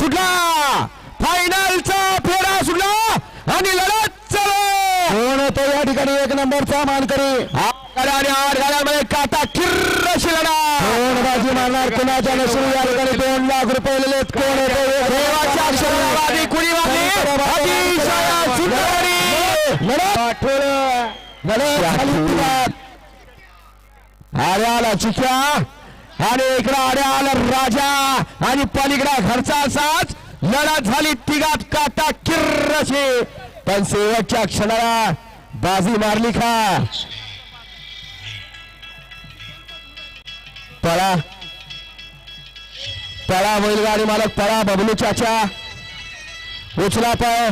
सुटला. फायनलचा फेरा सुटला आणि लढत चालू. होतो या ठिकाणी? एक नंबरचा मानकरी. आठ गाड्या आणि आठ गाड्यांमध्ये काटा किर्रशी लढा. कोण बाजी मारणार? कुणाच्या नसून या ठिकाणी दोन लाख रुपये दिलेले आहेत. कोण होतो? एक देवाच्या अक्षरावादी कुणी वादी अतिशय सुंदर लढत. लढत. खाली उतरत. आल्या चिक्या. आणि इकडं आड्या आला राजा. आणि पलीकडा घरचा साथ लढा झाली तिघात काटा किर्रशी. पण शेवटच्या क्षणाला बाजी मारली का पळा. पळा बैलगाडी मालक पळा बबलू चाचा. उचला पाय.